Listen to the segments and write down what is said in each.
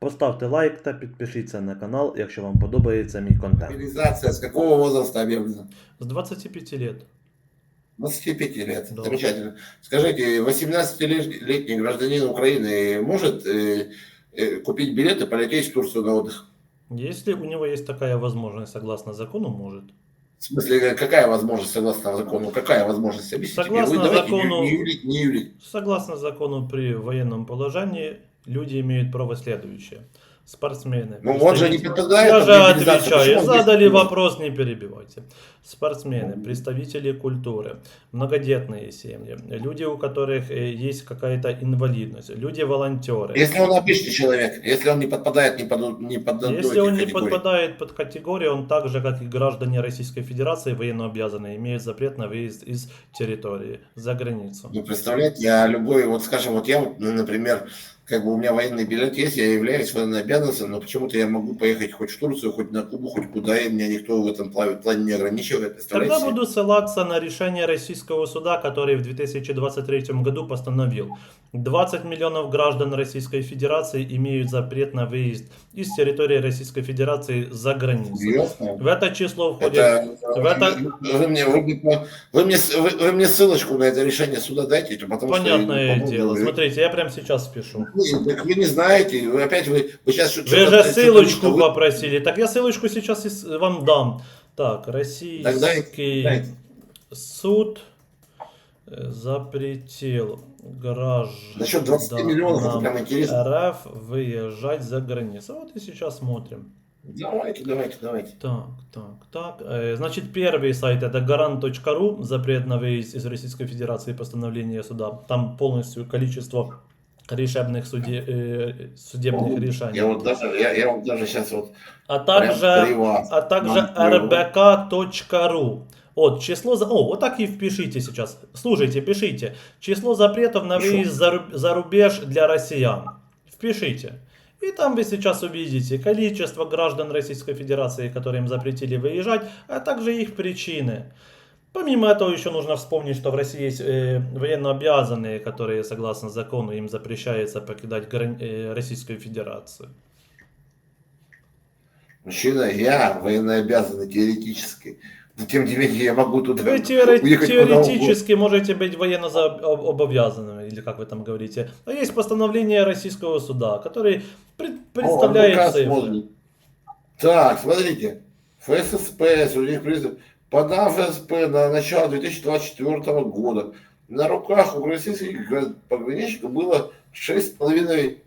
Поставте лайк та підпишіться на канал, якщо вам подобається мій контент. Мобилизация с какого возраста объявлена? З 25 лет. 25 лет. Да. Замечательно. Скажите, 18-летний гражданин Украины может э, э, купить билет и полететь в Турцию на отдых? Если у него есть такая возможность, согласно закону, может. В смысле, э, какая возможность согласно закону? Какая возможность? Объясните Согласно мне. Вы давайте закону- не, не юлить, не юлить. Согласно закону при военном положении, люди имеют право следующее. Спортсмены. Ну, он же не подпадает Я же отвечаю. Задали здесь? вопрос, не перебивайте. Спортсмены, представители культуры, многодетные семьи, люди, у которых э, есть какая-то инвалидность, люди-волонтеры. Если он обычный человек, если он не подпадает ни под, ни под Если он не подпадает под категорию, он так же, как и граждане Российской Федерации, военнообязанные, имеет запрет на выезд из территории за границу. Ну, представляете, я любой, вот скажем, вот я, ну, например, как бы у меня военный билет есть, я являюсь военнообязанным, но почему-то я могу поехать хоть в Турцию, хоть на Кубу, хоть куда, и меня никто в этом плане, плане не ограничивает? Тогда буду ссылаться на решение российского суда, который в 2023 году постановил. 20 миллионов граждан Российской Федерации имеют запрет на выезд из территории Российской Федерации за границу. Серьезно? В это число входит... Это, в это- вы, мне, вы, мне- вы мне, вы, вы мне ссылочку на это решение суда дайте, потому что... Понятное по-моему, дело. вы- Смотрите, я прямо сейчас спешу. Вы, так вы не знаете, вы опять вы, вы сейчас что- Вы же ссылочку говорить, что вы- попросили. Так я ссылочку сейчас вам дам. Так, российский дайте. суд э, запретил Насчет 20 миллионов, это прям интересно. РФ выезжать за границу. Вот и сейчас смотрим. Давайте, давайте, давайте. Так, так, так. Э, Значит, первый сайт это гарант.ру, запрет на выезд из Российской Федерации, постановление суда. Там полностью количество решебных суде- э, судебных решений. Я вот даже, я, я вот даже сейчас вот А также а также rbk.ru. Вот, число... за- О, вот так и впишите сейчас. Слушайте, пишите. Число запретов на выезд за, за рубеж для россиян. Впишите. И там вы сейчас увидите количество граждан Российской Федерации, которым запретили выезжать, а также их причины. Помимо этого еще нужно вспомнить, что в России есть э, военнообязанные, которые, согласно закону, им запрещается покидать грани- э, Российскую Федерацию. Мужчина, я военнообязанный теоретически. Тем не менее я могу туда Вы теоре- уехать теоретически можете быть военно за- об- обязанными, или как вы там говорите. Но есть постановление российского суда, который пред- представляет О. Так, смотрите. ФССП, судебных признаков, по данным ФССП на начало 2024 года на руках у российских гра- пограничников было 6,5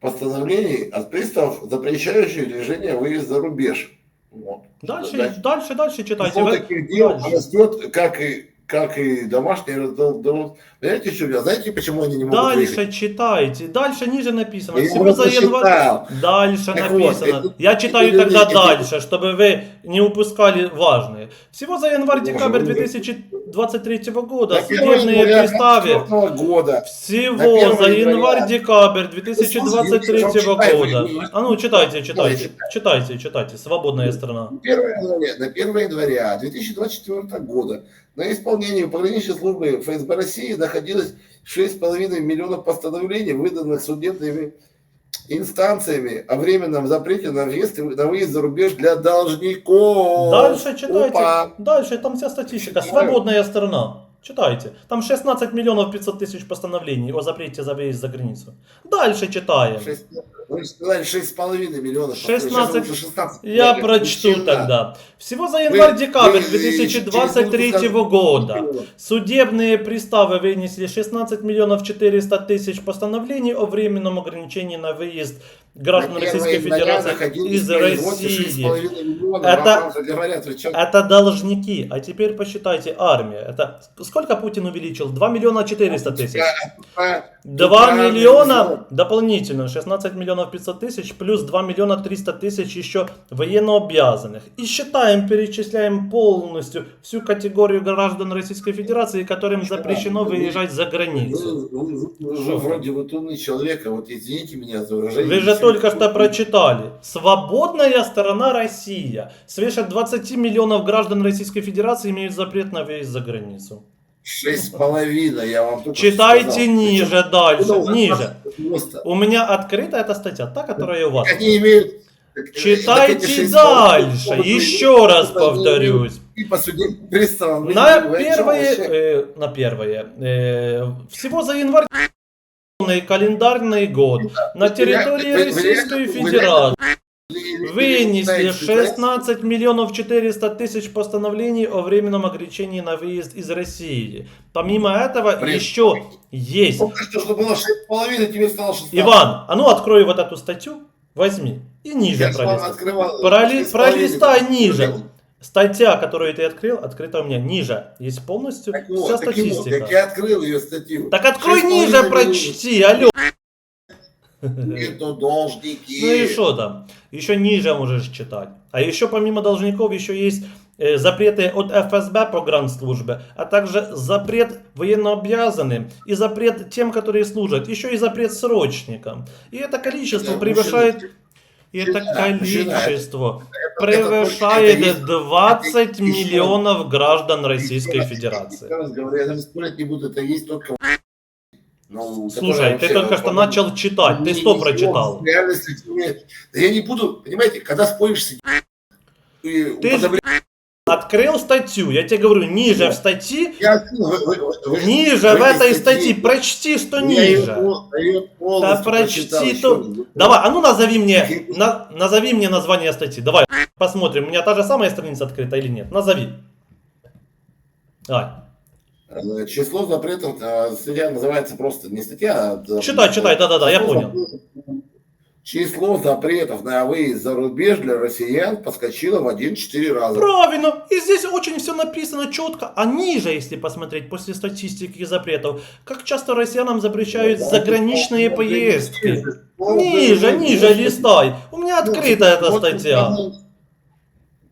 постановлений от приставов, запрещающих движение выезд за рубеж. Вот. Дальше, Дальше. дальше, дальше читайте. Вы- таких дел растет, как и, как и домашний раздел. дел. Знаете, что, я- знаете, почему они не могут Дальше выехать? читайте. Дальше ниже написано. Я Всего его за январь. Дальше Так написано. вот, Я читаю это- тогда это- дальше, чтобы вы не упускали важные. Всего за январь-декабрь Боже, вы- 2023 года На 1 судебные приставы 2024 года. Всего 1 за январь-декабрь 2023 Слушайте, ну, читай, года. А ну, читайте, читайте, читай. читайте, читайте. Свободная страна. На 1 января, на 1 января 2024 года на исполнении пограничной службы ФСБ России находилось 6,5 миллионов постановлений, выданных судебными инстанциями о временном запрете на въезд, на выезд за рубеж для должников. Дальше читайте. Опа. Дальше, там вся статистика. Свободная страна. Читайте. Там 16 миллионов 500 тысяч постановлений о запрете за выезд за границу. Дальше читаем. Шесть- Вы сказали 6,5 миллионов. 16. Сейчас лучше 16. Я прочту хера. тогда. Всего за январь-декабрь вы- 2023 через года судебные приставы вынесли 16 миллионов 400 тысяч постановлений о временном ограничении на выезд граждан На 1 Российской Федерации из России. 6,5 миллионов, Это- вы? Это должники. А теперь посчитайте армия. Это сколько Путин увеличил? 2 миллиона 400 тысяч. А, 2 армия миллиона дополнительно, 16 миллионов 500 тысяч, плюс 2 миллиона 300 тысяч еще военнообязанных. И считаем, перечисляем полностью всю категорию граждан Российской Федерации, которым запрещено выезжать за границу. Вы, вы- вы же вроде вот умный человек, а вот извините меня за выражение. Вы же только что прочитали. Свободная сторона Россия. Свыше 20 миллионов граждан Российской Федерации имеют запрет на выезд за границу. Шесть с половиной, я вам только Читайте сказал. ниже дальше, Причем- ниже. Просто. У меня открыта эта статья, та, которая у вас. Они имеют... Читайте дальше, еще раз повторюсь. И по судебным приставам. На первое, э, на первое, э, всего за январь календарный год на территории Российской Федерации Вы- вы вынесли знаете, 16 миллионов 400 тысяч постановлений о временном ограничении на выезд из России. Помимо этого Блин. еще есть. Что, что было шесть с половиной, тебе стало 16. Иван, а ну открой вот эту статью, возьми и ниже Я пролистай. открывал. Пролистай ниже. Статья, которую ты открыл, открыта у меня ниже. Есть полностью Так вся вот, так, и вот, статистика. так я открыл ее статью. Так открой Шесть ниже, прочти, алло. Это должники. Ну и что там? Еще ниже можешь читать. А еще помимо должников еще есть э, запреты от ФСБ по гранслужбе, а также запрет военнообязанным и запрет тем, которые служат, еще и запрет срочникам. И это количество Да, превышает... это количество превышает только- это есть- 20 это еще- миллионов граждан Российской Федерации. Ну, Слушай, ты только что начал читать, ты что прочитал? Да я не буду, понимаете, когда споришь с Ты Открыл статью, я тебе говорю, ниже в статье, Я вы- вы- вы- вы- ниже в в этой статье- прочти, что Я ниже. её полностью Да прочти еще то-. Давай, а ну назови мне, на- назови мне название статьи. Давай, посмотрим, у меня та же самая страница открыта или нет. Назови. Давай. Э, Число запретов, э, статья называется просто не статья, а... Читай, читай, да-да-да, я понял. Число запретов на выезд за рубеж для россиян подскочило в 1-4 раза. Правильно. И здесь очень все написано четко. А ниже, если посмотреть после статистики запретов, как часто россиянам запрещают Да, заграничные это поездки. полное Ниже, безумие. ниже листай. У меня Ну, открыта эта статья.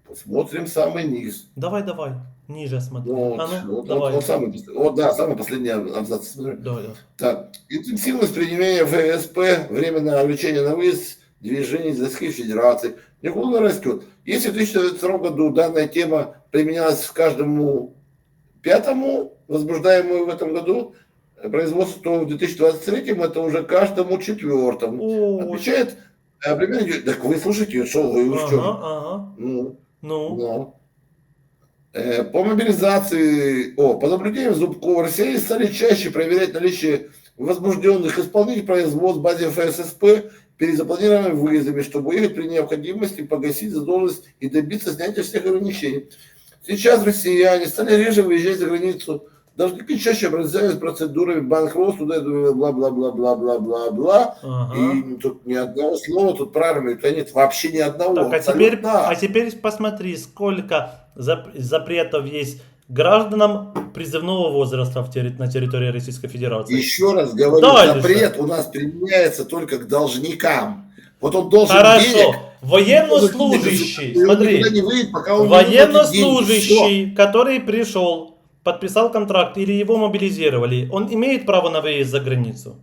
Посмотрим самый низ. Давай, давай. Ниже смотри. Вот, А ну, вот, давай. вот, вот самый, вот, да, самый последний абзац. Смотрю. Давай, давай. Так, интенсивность применения ФСП, временное ограничение на выезд движений из Российской Федерации неуклонно растет. Если в 2022 году данная тема применялась к каждому пятому возбуждаемому в этом году э, производству, то в 2023 это уже каждому четвертому. Ой. Отвечает э, примерно... Так вы слушайте, что вы, вы Ага, что? ага. Ну, Ну. ну. Э, По мобилизации, о, по наблюдениям Зубкова, россияне стали чаще проверять наличие возбужденных исполнителей производств в базе ФССП перед запланированными выездами, чтобы уехать при необходимости, погасить задолженность и добиться снятия всех ограничений. Сейчас россияне стали реже выезжать за границу, должники чаще обращаются процедурами банкротства, бла-бла-бла-бла-бла-бла-бла. Ага. И тут ни одного слова тут про армию, то нет вообще ни одного. Так, а теперь, а теперь посмотри, сколько зап- запретов есть гражданам призывного возраста на территории Российской Федерации. Еще раз говорю, Дальше. запрет у нас применяется только к должникам. Вот он должен Хорошо. денег, Военнослужащий, смотри, не выйдет, пока он не военнослужащий, который пришел, подписал контракт или его мобилизировали, он имеет право на выезд за границу?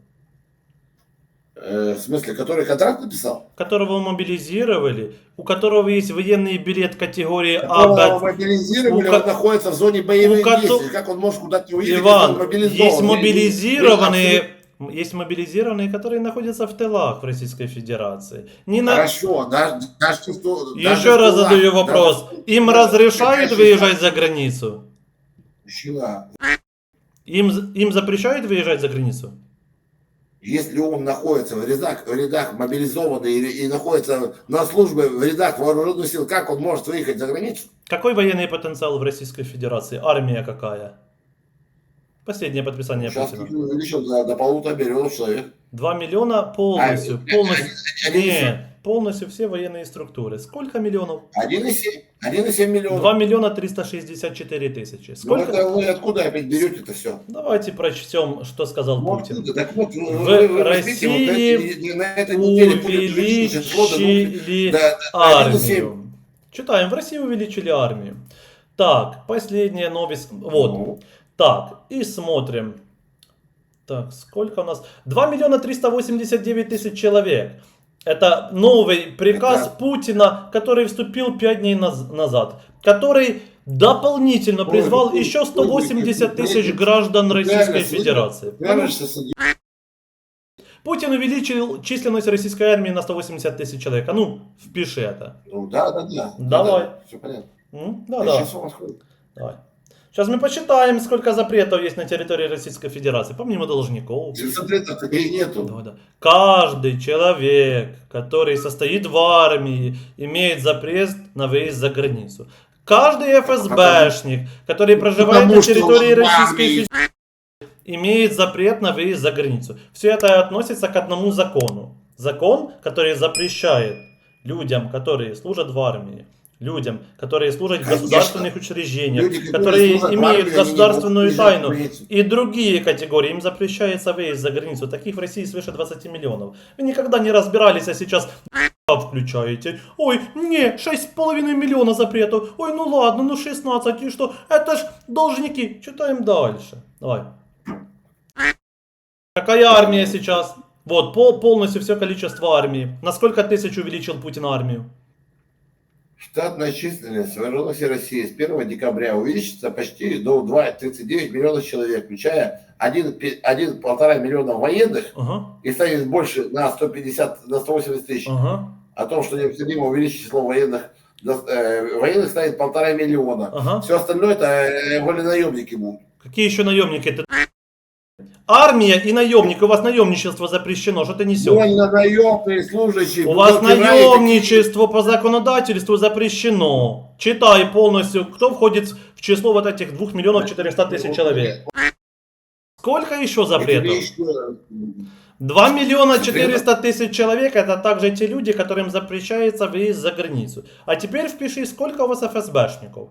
Э, в смысле, который контракт написал? Которого мобилизировали, у которого есть военный билет категории А, Которого мобилизировали, у ко- он находится в зоне боевых кото- действий. Как он может куда-то уехать, Иван, он мобилизован? есть мобилизированные, есть мобилизированные, которые находятся в тылах в Российской Федерации. Не на... Хорошо, даже, даже что- даже Еще раз задаю даже- вопрос. Им даже- разрешают даже- выезжать за границу? Мужчина, Им, им запрещают выезжать за границу? Если он находится в рядах, в рядах мобилизованный и, и находится на службе в рядах вооруженных сил, как он может выехать за границу? Какой военный потенциал в Российской Федерации? Армия какая? Последнее подписание Сейчас Путина. увеличил до, до полутора миллионов человек. 2 миллиона полностью. А, полностью. один- один- Нет, полностью все военные структуры. Сколько миллионов? 1,7 1,7 миллионов. 2 миллиона 364 тысячи. Ну, Сколько? это вы откуда опять берете это все? Давайте прочтем, что сказал Путин. так вот, вы- В вы- вы возьмите вот России на этой Увеличили до- до 1,7. армию. Читаем, в России увеличили армию. Так, последняя новость. Вот. Ну, Так, и смотрим. Так, сколько у нас? 2 миллиона 389 тысяч человек. Это новый приказ Это- Путина, который вступил 5 дней наз- назад, который дополнительно призвал ой, еще ой, 180 ой, тысяч граждан Российской реально, Федерации. Путин увеличил численность российской армии на 180 тысяч человек. А ну, впиши это. Ну да, да, да. Давай. Все понятно. М? Да, А да. Давай. Сейчас мы посчитаем, сколько запретов есть на территории Российской Федерации, помимо должников. Запретов таких нету. Да, да. Каждый человек, который состоит в армии, имеет запрет на выезд за границу. Каждый ФСБшник, который проживает Потому на территории Российской. Федерации, имеет запрет на выезд за границу. Все это относится к одному закону. Закон, который запрещает людям, которые служат в армии, людям, которые служат в государственных учреждениях, Люди, которые которые имеют государственную тайну, и другие категории, им запрещается выезд за границу. Таких в России свыше 20 миллионов. Вы никогда не разбирались, а сейчас включаете. Ой, не, 6,5 миллиона запретов. Ой, ну ладно, ну 16, и что? Это ж должники. Читаем дальше. Давай. Какая армия сейчас? Вот, пол, полностью все количество армии. На сколько тысяч увеличил Путин армию? Штатная численность вооруженности России с 1 декабря увеличится почти до 2,39 миллионов человек, включая 1,5 миллиона военных Ага, и станет больше на 150, на 180 тысяч. ага, О том, что необходимо увеличить число военных, э, военных станет полтора миллиона. ага. Все остальное это э, воленаемники будут. Какие еще наемники? Ты... Армия и наемник. У вас наемничество запрещено. Что ты несешь? Вольно-наемные служащие. У вас наемничество по законодательству запрещено. Читай полностью, кто входит в число вот этих 2 миллионов 400 такие. тысяч человек. Сколько еще запретов? еще- 2 миллиона Запретов. 400 тысяч человек это также те люди, которым запрещается выезд за границу. А теперь впиши, сколько у вас ФСБшников.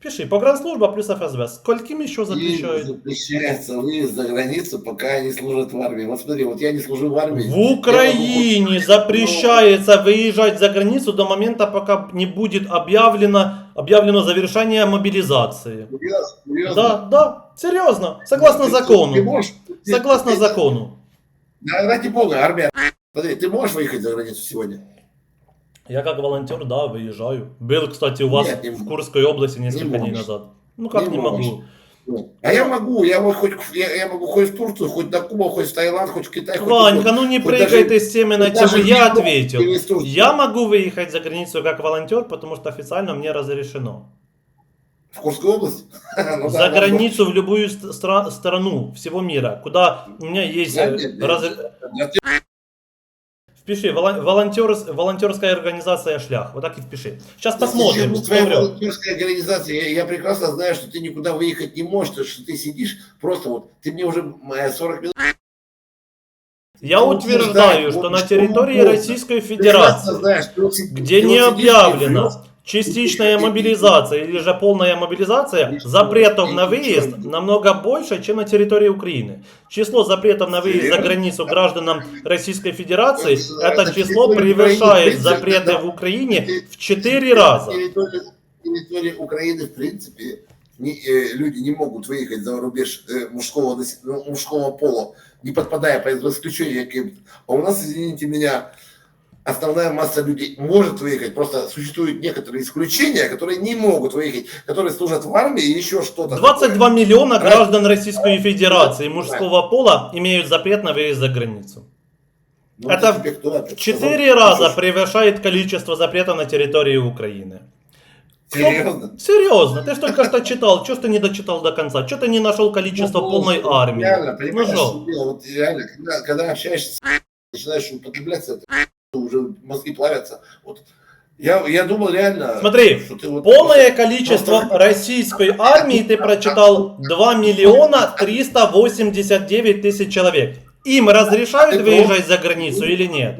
Впиши, погранслужба плюс ФСБ. Скольким еще Им запрещают? запрещается выезд за границу, пока они служат в армии. Вот смотри, вот я не служу в армии. В Украине запрещается выезжать за границу до момента, пока не будет объявлено, объявлено завершение мобилизации. Серьезно? Серьезно? Да, да, серьезно, согласно Ты- ты- Ты закону. можешь, ты- Согласно ты- закону. Да, ради бога, армия. Смотри, ты можешь выехать за границу сегодня? Я как волонтер, да, выезжаю. Был, кстати, у вас Нет, не в. Курской области несколько Не дней назад. Ну как Не не, можешь. могу? А я могу, я, хоть, я, я могу хоть в Турцию, хоть на Кубу, хоть в Таиланд, хоть в Китай, хоть Ванька, ну не Хоть прыгай ты с темы на хоть тему. Я ответил. Я могу выехать за границу как волонтер, потому что официально мне разрешено. В Курской области? Ну за границу в любую ст- стра- страну всего мира, куда у меня есть Да, э, нет, нет. раз- да. Я Впиши, волон- волонтер- волонтерская организация «Шлях». Вот так и впиши. Сейчас посмотрим, кто Твоя волонтерская организация, я, я прекрасно знаю, что ты никуда выехать не можешь, что ты сидишь просто вот, ты мне уже э, 40 минут Я утверждаю, что на территории. Российской Федерации, где не вот частичная мобилизация или же полная мобилизация, запретов на выезд намного больше, чем на территории Украины. Число запретов на выезд за границу гражданам Российской Федерации, Это- число превышает запреты в Украине в 4 Территория- раза. Территория Украины, в принципе, э, люди не могут выехать за рубеж э, мужского, ну, мужского пола, не подпадая под исключение каким-то. А у нас, извините меня, основная масса людей может выехать, просто существуют некоторые исключения, которые не могут выехать, которые служат в армии и еще что-то. 22 такое. миллиона Раз- граждан Российской Федерации Да. мужского пола имеют запрет на выезд за границу. Ну, это В сказал? 4 раза превышает количество запретов на территории Украины. Серьезно? Серьезно, ты ж только что читал, что ты не дочитал до конца? Что ты не нашел количество Ну, полной ну, армии? Реально, Ну понимаешь, дело? вот реально, когда, когда общаешься с начинаешь употреблять это, уже мозги плавятся. Вот. Я, я думал реально, Смотри, что ты вот Полное количество российской армии ты прочитал 2 миллиона 389 тысяч человек. Им разрешают Ты выезжать за границу или нет?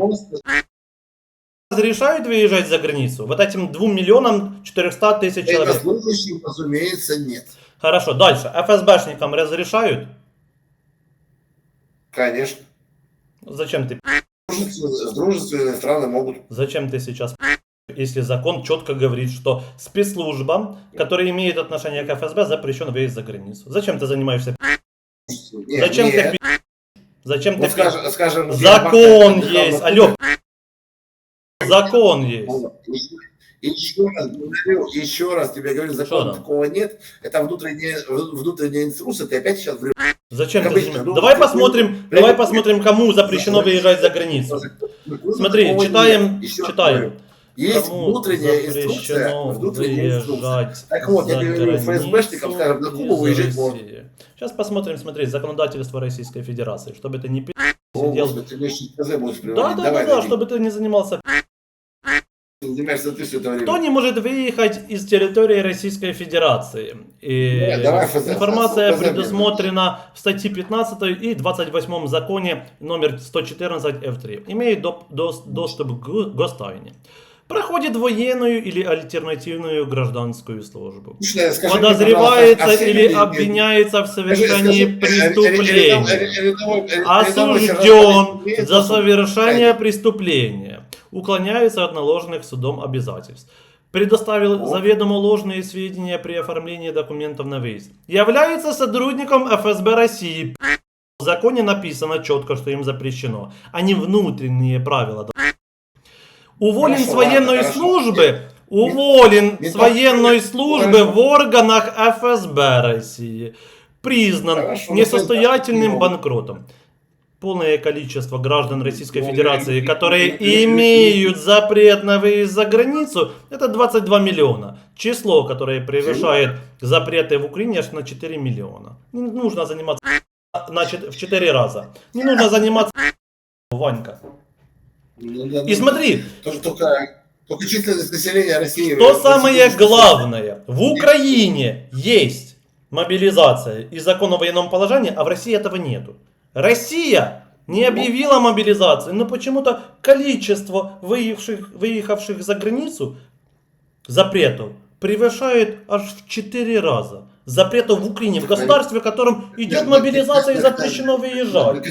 Разрешают выезжать за границу? Вот этим 2 миллионам 400 тысяч человек. военнослужащим, разумеется, нет. Хорошо, дальше. ФСБшникам разрешают? Конечно. Зачем ты Дружественные, дружественные страны могут. Зачем ты сейчас если закон четко говорит, что спецслужбам, которые имеют отношение к ФСБ, запрещен выезд за границу? Зачем ты занимаешься? Нет, Зачем нет. ты? Зачем Вот ты скажем, скажем, Закон есть. Алло. закон есть. Еще раз говорю, еще раз тебе говорю, закона такого нет. Это внутренняя, внутренняя инструкция. Ты опять сейчас врешь. Зачем ты занимаешь? ну, Давай посмотрим, ты- давай посмотрим, кому запрещено выезжать за границу. Смотри, читаем, читаем. Есть Кому внутренняя инструкция. Внутренняя инструкция. Так вот, я говорю, ФСБшникам, скажем, на Кубу выезжать можно. Сейчас посмотрим, смотри, законодательство Российской Федерации, чтобы ты не пи***, О, сидел. Господи, ты мне сейчас КЗ будешь Да, да, Давай, да, да, чтобы ты не занимался. Ты занимаешься ты все это время. Кто не может выехать из территории Российской Федерации? И Нет, давай ФЗ, информация ФЗ, предусмотрена в статье 15 и 28 законе номер 114 F3. Имеет доп- дос- доступ к гостайне. Проходит военную или альтернативную гражданскую службу. Слушай, скажи Подозревается а или обвиняется в совершении преступления. рядовой- рядовой- рядовой Осужден за совершение преступления. Уклоняется от наложенных судом обязательств. Предоставил заведомо ложные сведения при оформлении документов на выезд. Является сотрудником ФСБ России. В законе написано четко, что им запрещено, а не внутренние правила. Уволен Хорошо, с военной ладно, хорошо. службы. Уволен не с военной службы Хорошо. в органах ФСБ России. Признан Хорошо, несостоятельным ну, банкротом. Полное количество граждан Российской Федерации, которые имеют запрет на выезд за границу, это 22 миллиона. Число, которое превышает запреты в Украине, аж на 4 миллиона. Не нужно заниматься значит, в 4 раза. Не нужно заниматься Ванька. Ну, И смотри, только, только численность населения России. что самое главное, в Украине есть мобилизация и закон о военном положении, а в России этого нету. Россия не объявила мобилизацию, но почему-то количество выехавших, выехавших за границу запретов превышает аж в 4 раза. Запретов в Украине, в государстве, в котором идет мобилизация и запрещено выезжать.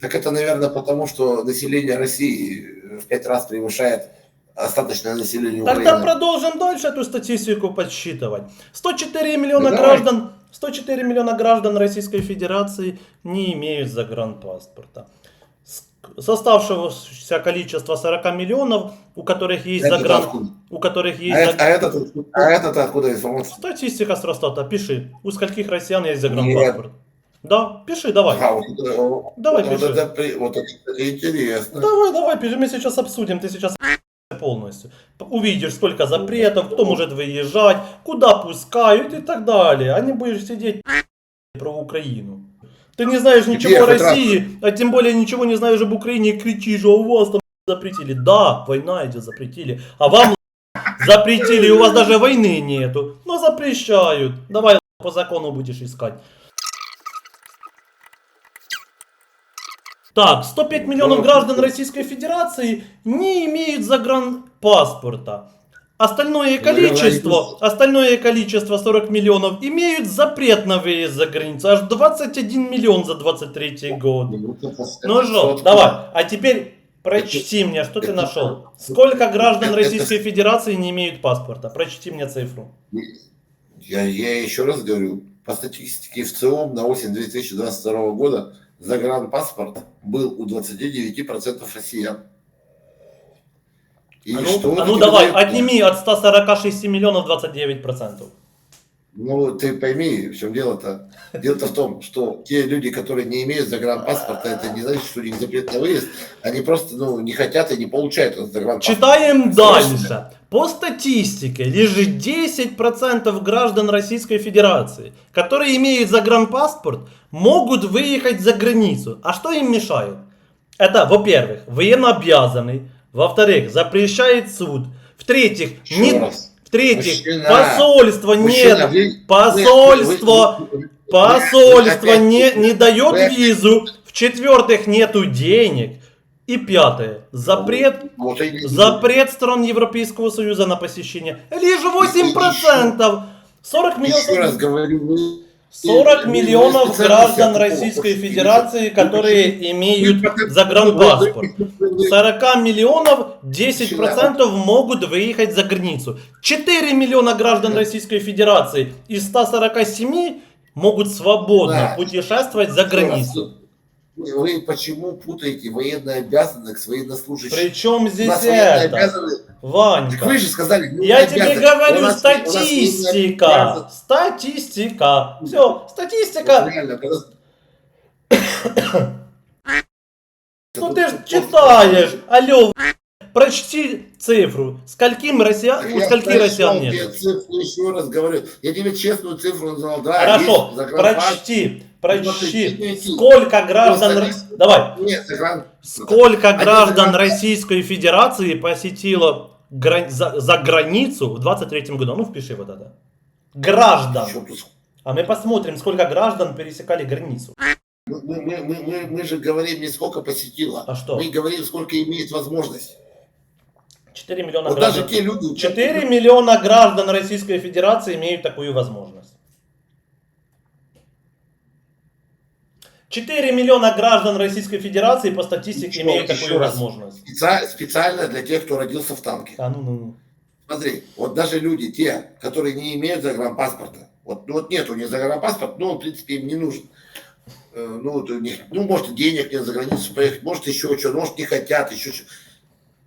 Так это, наверное, потому что население России в пять раз превышает остаточное население Тогда Украины. продолжим дальше эту статистику подсчитывать. 104 миллиона Ну, граждан, 104 миллиона граждан Российской Федерации не имеют загранпаспорта. С оставшегося количества 40 миллионов, у которых есть Это загран... откуда? у которых А, есть это, заг- а, этот, а этот откуда информация? Статистика с Росстата, пиши. У скольких россиян есть загранпаспорт? Да, пиши, давай. А, вот, вот, Давай, вот, пиши. это, вот это интересно. Давай, давай, пиши, мы сейчас обсудим, ты сейчас полностью. Увидишь, сколько запретов, кто может выезжать, куда пускают и так далее. А не будешь сидеть про Украину. Ты не знаешь ничего о хоть раз- России, а тем более ничего не знаешь об Украине и кричишь, а у вас там запретили. Да, война идет, запретили. А вам запретили, и у вас даже войны нету. Но запрещают. Давай по закону будешь искать. Так, 105 миллионов граждан Российской Федерации не имеют загранпаспорта. Остальное количество, остальное количество 40 миллионов имеют запрет на выезд за границу. Аж 21 миллион за 23 год. Вот это- Ну что, давай. А теперь прочти мне, что ты нашел. Сколько граждан Российской Федерации не имеют паспорта? Прочти мне цифру. Я, я еще раз говорю, по статистике ВЦИОМ на осень 2022 года загранпаспорт был у 29% россиян. И А ну, что а ну давай, отними от 146 миллионов 29%. Ну, ты пойми, в чем дело-то. Дело-то в том, что те люди, которые не имеют загранпаспорта, это не значит, что у них запрет на выезд. Они просто ну, не хотят и не получают этот загранпаспорт. Читаем дальше. По статистике, лишь 10% граждан Российской Федерации, которые имеют загранпаспорт, могут выехать за границу. А что им мешает? Это, во-первых, военнообязанный. Во-вторых, запрещает суд. В-третьих, не- раз. В-третьих, Мужчина, посольство Мужчина, нет. вы- Посольство, вы- вы- посольство не, не дает визу. В-четвертых, нету денег. И пятое, запрет Вот не- Запрет стран Европейского Союза на посещение. Лишь 8%. 40 Еще раз миллионов, говорю, вы- 40 вы- миллионов граждан Российской Федерации, которые имеют загранпаспорт. вы- вы- вы- 40 миллионов 10% могут выехать за границу. 4 миллиона граждан Российской Федерации из 147 могут свободно путешествовать за границу. Вы почему путаете военные обязанных с военнослужащими? Причем здесь это? Так Ванька. вы же сказали, ну, Я тебе обязаны. У говорю, нас- у нас статистика. Статистика. Все, статистика. Реально, когда... Ну ты ж читаешь. Алло, прочти цифру. Скольким россиян, у Я скольки россиян тебе нет? цифру, еще раз говорю. Я тебе честную цифру назвал. Да, Хорошо, есть прочти, прочти. Смотри, Сколько граждан... Просто Ро- Давай. Нет. Сколько Они граждан Российской Федерации посетило грани- за, за границу в 23 году? Ну, впиши вот это. Граждан. А мы посмотрим, сколько граждан пересекали границу. Мы, мы, мы, мы, мы- же говорим не сколько посетило. А что? Мы говорим, сколько имеет возможность. 4 миллиона Вот даже граждан. те люди... 4 миллиона граждан Российской Федерации имеют такую возможность. 4 миллиона граждан Российской Федерации по статистике Еще- имеют еще такую раз. возможность. Специ- Специально для тех, кто родился в танке. А, ну, ну, ну. Смотри, вот даже люди, те, которые не имеют загранпаспорта, вот, ну, вот нет у них загранпаспорт, но он, в принципе, им не нужен. Э, Ну, вот у них, ну, может, денег нет за границу поехать, может, еще что, может, не хотят, еще что.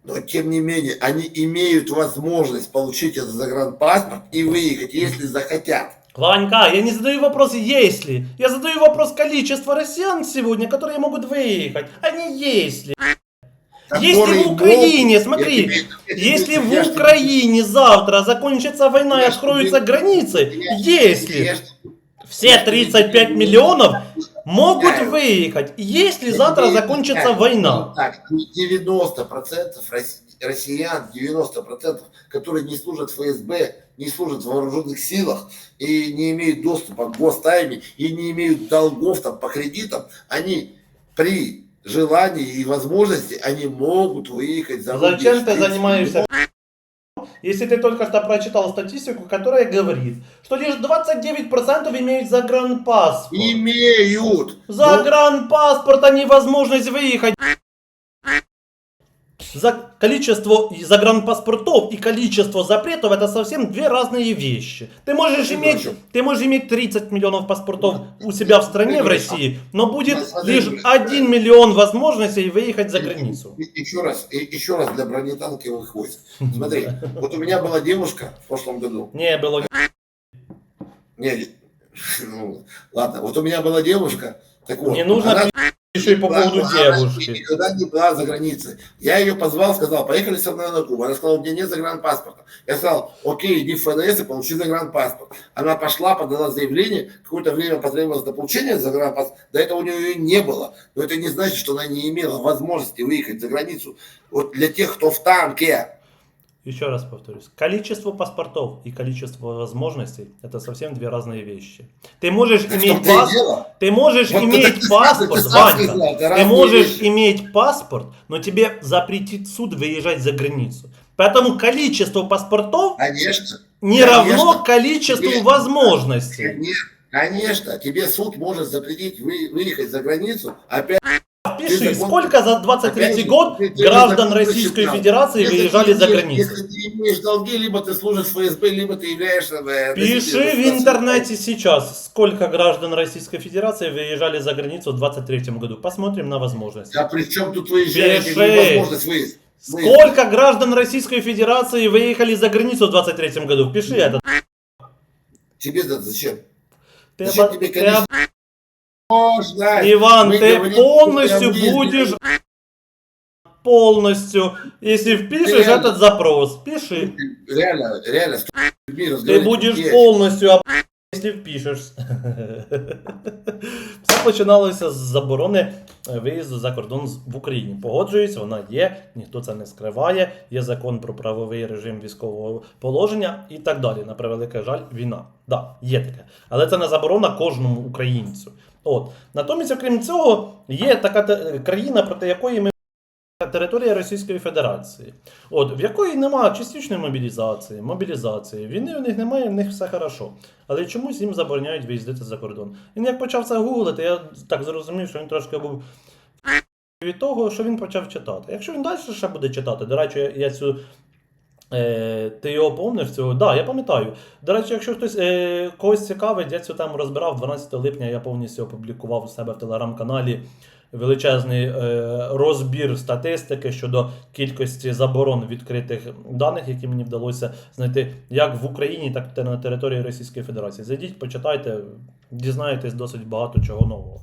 Но, тем не менее, они имеют возможность получить этот загранпаспорт и выехать, если захотят. Ванька, я не задаю вопрос «если». Я задаю вопрос количества россиян сегодня, которые могут выехать, а не «если». Если в Украине, смотри, Если в Украине завтра закончится война и откроются границы, если все 35 миллионов могут выехать, если завтра закончится война. Так, 90% рос- россиян, 90%, которые не служат в ФСБ, не служат в вооруженных силах и не имеют доступа к гостайме и не имеют долгов там по кредитам, они при желании и возможности, они могут выехать за. Зачем ты занимаешься если ты только что прочитал статистику, которая говорит, что лишь 29% имеют загранпаспорт. Имеют. Ну, Загранпаспорта невозможность выехать. За количество загранпаспортов и количество запретов это совсем две разные вещи. Ты можешь Ты иметь, дурачок. ты можешь иметь 30 миллионов паспортов у себя в стране, в. России, но будет Ну, лишь блин. 1 миллион возможностей выехать за границу. Еще раз, еще раз для бронетанковых войск. Смотри, вот у меня была девушка в прошлом году, Не было. Не, ну, ладно, вот у меня была девушка, так вот. Не нужно она еще и по была- поводу она девушки. никогда не была за границей. Я ее позвал, сказал, поехали со мной на Кубу. Она сказала, у меня нет загранпаспорта. Я сказал, окей, иди в ФНС и получи загранпаспорт. Она пошла, подала заявление, какое-то время потребовалось до получения загранпаспорта. До этого у нее не было. Но это не значит, что она не имела возможности выехать за границу. Вот для тех, кто в танке. Еще раз повторюсь. Количество паспортов и количество возможностей это совсем две разные вещи. Ты можешь Так иметь паспорт, ты можешь Вот иметь паспорт, Ванька. сказал, Ты можешь вещи. иметь паспорт, но тебе запретит суд выезжать за границу. Поэтому количество паспортов Конечно. не Конечно. равно количеству Тебе- возможностей. Конечно, конечно, тебе суд может запретить вы- выехать за границу, опять Пиши, закон- сколько за 23 Опять год граждан Российской. Федерации Если выезжали за границу. Если ты имеешь долги, либо ты служишь в ФСБ, либо ты являешься... Пиши в интернете сейчас, сколько граждан Российской Федерации выезжали за границу в 23 году. Посмотрим на возможности. А при чем тут выезжаешь, Пиши. невозможность выезда? Сколько граждан Российской Федерации выехали за границу в 23 году? Пиши это. Тебе зачем? Ты Зачем оба- тебе количество? об- Можно. Иван, Мы ты говорим, полностью что там будешь есть. полностью, если впишешь реально- этот запрос, пиши. Реально, реально, с людьми Ты разговаривать будеш умеешь. повністю об... якщо впишеш. Все починалося з заборони е, виїзду за кордон з- в Україні. Погоджуюсь, вона є, ніхто це не скриває. Є закон про правовий режим військового положення і так далі. На превеликий жаль, війна. Да, є таке. Але це не заборона кожному українцю. От. Натомість, окрім цього, є така країна, проти якої ми територія Російської Федерації, от в якої немає частичної мобілізації, мобілізації, війни у них немає, в них все хорошо. Але чомусь їм забороняють виїздити за кордон. Він як почав це гуглити, я так зрозумів, що він трошки був від того, що він почав читати. Якщо він далі ще буде читати, до речі, я, цю. Е, ти його помниш цього? Так, да, я пам'ятаю. До речі, якщо хтось е, когось цікавить, я цю тему розбирав 12 липня, я повністю опублікував у себе в телеграм-каналі величезний е, розбір статистики щодо кількості заборон відкритих даних, які мені вдалося знайти як в Україні, так і на території Російської Федерації. Зайдіть, почитайте, дізнаєтесь досить багато чого нового.